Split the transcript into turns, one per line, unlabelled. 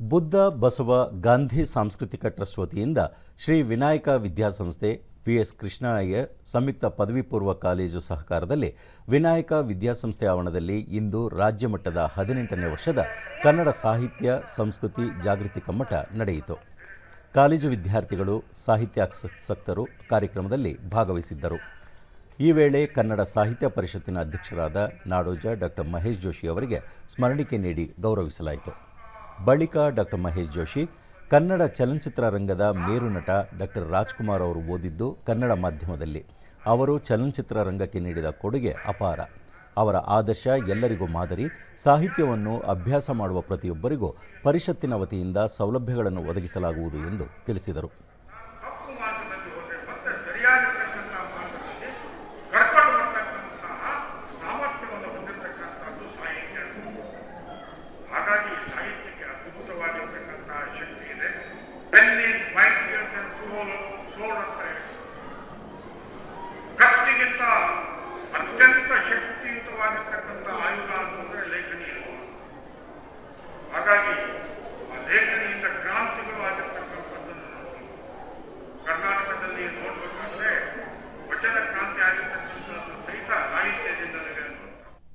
ಬುದ್ಧ ಬಸವ ಗಾಂಧಿ ಸಾಂಸ್ಕೃತಿಕ ಟ್ರಸ್ಟ್ ವತಿಯಿಂದ ಶ್ರೀ ವಿನಾಯಕ ವಿದ್ಯಾಸಂಸ್ಥೆ ಪಿಎಸ್ ಕೃಷ್ಣಯ್ಯ ಸಂಯುಕ್ತ ಪದವಿ ಪೂರ್ವ ಕಾಲೇಜು ಸಹಕಾರದಲ್ಲಿ ವಿನಾಯಕ ವಿದ್ಯಾಸಂಸ್ಥೆ ಆವರಣದಲ್ಲಿ ಇಂದು ರಾಜ್ಯ ಮಟ್ಟದ ಹದಿನೆಂಟನೇ ವರ್ಷದ ಕನ್ನಡ ಸಾಹಿತ್ಯ, ಸಂಸ್ಕೃತಿ, ಜಾಗೃತಿ ಕಮ್ಮಟ ನಡೆಯಿತು. ಕಾಲೇಜು ವಿದ್ಯಾರ್ಥಿಗಳು, ಸಾಹಿತ್ಯಾಸಕ್ತರು ಕಾರ್ಯಕ್ರಮದಲ್ಲಿ ಭಾಗವಹಿಸಿದ್ದರು. ಈ ವೇಳೆ ಕನ್ನಡ ಸಾಹಿತ್ಯ ಪರಿಷತ್ತಿನ ಅಧ್ಯಕ್ಷರಾದ ನಾಡೋಜ ಡಾಕ್ಟರ್ ಮಹೇಶ್ ಜೋಶಿ ಅವರಿಗೆ ಸ್ಮರಣಿಕೆ ನೀಡಿ ಗೌರವಿಸಲಾಯಿತು. ಬಳಿಕ ಡಾಕ್ಟರ್ ಮಹೇಶ್ ಜೋಶಿ, ಕನ್ನಡ ಚಲನಚಿತ್ರ ರಂಗದ ಮೇರು ನಟ ಡಾಕ್ಟರ್ ರಾಜ್ಕುಮಾರ್ ಅವರು ಓದಿದ್ದು ಕನ್ನಡ ಮಾಧ್ಯಮದಲ್ಲಿ. ಅವರು ಚಲನಚಿತ್ರ ರಂಗಕ್ಕೆ ನೀಡಿದ ಕೊಡುಗೆ ಅಪಾರ. ಅವರ ಆದರ್ಶ ಎಲ್ಲರಿಗೂ ಮಾದರಿ, ಸಾಹಿತ್ಯವನ್ನು ಅಭ್ಯಾಸ ಮಾಡುವ ಪ್ರತಿಯೊಬ್ಬರಿಗೂ ಪರಿಷತ್ತಿನ ವತಿಯಿಂದ ಸೌಲಭ್ಯಗಳನ್ನು ಒದಗಿಸಲಾಗುವುದು ಎಂದು ತಿಳಿಸಿದರು.
ವ್ಯಕ್ತಿಗಿಂತ ಅತ್ಯಂತ ಶಕ್ತಿಯುತವಾಗಿರ್ತಕ್ಕಂಥ ಆಯುಧ ಅಂತಂದ್ರೆ ಲೇಖನಿ ಹಾಗಾಗಿ ಆ ಲೇಖನಿಯಿಂದ ಕ್ರಾಂತಿಗಳು ಆಗಿರ್ತಕ್ಕಂಥದ್ದನ್ನು ನೋಡ್ತೀವಿ ಕರ್ನಾಟಕದಲ್ಲಿ ನೋಡ್ಬೇಕಂದ್ರೆ ವಚನ ಕ್ರಾಂತಿ ಆಗಿರ್ತಕ್ಕಂಥದ್ದು ಸಹಿತ ಸಾಹಿತ್ಯದಿಂದಲೇ